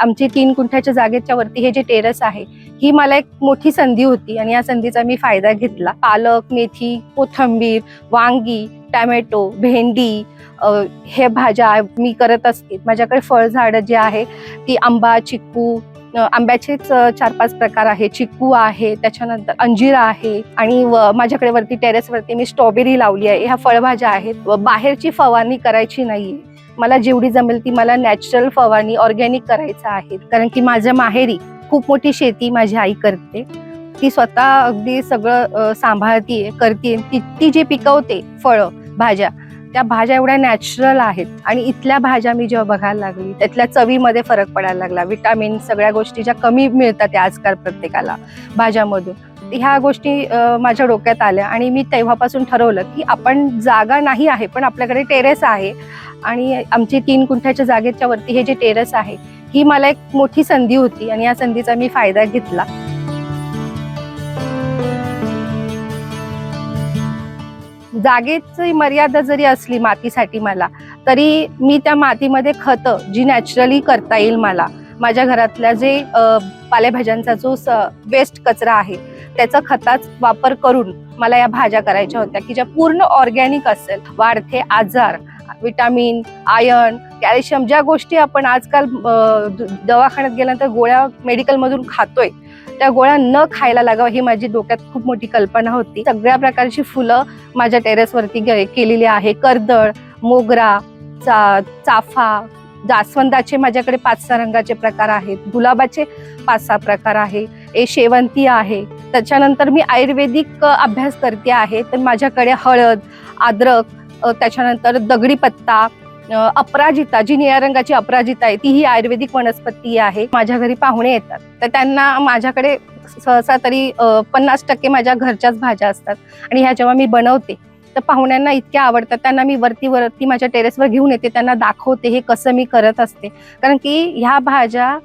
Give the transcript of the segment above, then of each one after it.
आमची तीन गुंठ्याच्या जागेच्या वरती हे जे टेरेस आहे ही मला एक मोठी संधी होती आणि या संधीचा मी फायदा घेतला. पालक मेथी कोथंबीर वांगी टॅमॅटो भेंडी हे भाज्या मी करत असते. माझ्याकडे फळझाडं जे आहे ती आंबा चिक्कू आंब्याचेच चार पाच प्रकार आहे. चिक्कू आहे त्याच्यानंतर अंजीर आहे आणि व- माझ्याकडे वरती टेरेसवरती मी स्ट्रॉबेरी लावली आहे. ह्या फळभाज्या आहेत. बाहेरची फवारणी करायची नाही मला जेवढी जमेल ती मला नॅचरल फवारणी ऑर्गॅनिक करायचं आहे. कारण की माझ्या माहेरी खूप मोठी शेती माझी आई करते. ती स्वतः अगदी सगळं सांभाळतीये करते ती ती जे पिकवते फळं भाज्या त्या भाज्या एवढ्या नॅचरल आहेत. आणि इथल्या भाज्या मी जेव्हा बघायला लागली त्यातल्या चवीमध्ये फरक पडायला लागला. विटामिन सगळ्या गोष्टी ज्या कमी मिळतात आजकाल प्रत्येकाला भाज्यामधून. ह्या गोष्टी माझ्या डोक्यात आल्या आणि मी तेव्हापासून ठरवलं की आपण जागा नाही आहे पण आपल्याकडे टेरेस आहे. आणि आमची तीन कुंठ्याच्या जागेच्या वरती हे जे टेरेस आहे ही मला एक मोठी संधी होती आणि या संधीचा मी फायदा घेतला. जागेची मर्यादा जरी असली मातीसाठी मला तरी मी त्या मातीमध्ये खतं जी नॅचरली करता येईल मला माझ्या घरातल्या जे पालेभाज्यांचा जो वेस्ट कचरा आहे त्याचा खताच वापर करून मला या भाज्या करायच्या होत्या की ज्या पूर्ण ऑर्गॅनिक असेल. वाढते आजार विटामिन आयर्न कॅल्शियम ज्या गोष्टी आपण आजकाल द- दवाखान्यात गेल्यानंतर गोळ्या मेडिकलमधून खातोय त्या गोळ्या न खायला लागावं ही माझी डोक्यात खूप मोठी कल्पना होती. सगळ्या प्रकारची फुलं माझ्या टेरेसवरती गे- केलेली आहे. कर्दळ मोगरा चा चाफा जास्वंदाचे माझ्याकडे पाच सहा रंगाचे प्रकार आहेत. गुलाबाचे पाच सहा प्रकार आहे. ए शेवंती आहे. त्याच्यानंतर मी आयुर्वेदिक अभ्यास करते आहे. तर माझ्याकडे हळद अद्रक त्याच्यानंतर दगडी पत्ता अपराजिता जी निळ्या रंगाची अपराजिता आहे ती ही आयुर्वेदिक वनस्पती आहे. माझ्या घरी पाहुणे येतात. तर त्यांना माझ्याकडे सहसा तरी पन्नास टक्के माझ्या घरच्याच भाज्या असतात आणि ह्या जेव्हा मी बनवते तर पाहुण्यांना इतक्या आवडतात. त्यांना मी वरती वरती माझ्या टेरेसवर घेऊन येते त्यांना दाखवते हे कसं मी करत असते. कारण की ह्या भाज्या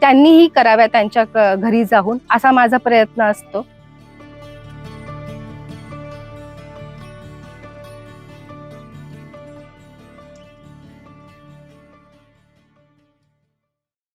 त्यांनीही कराव्या त्यांच्या क- घरी जाऊन असा माझा प्रयत्न असतो.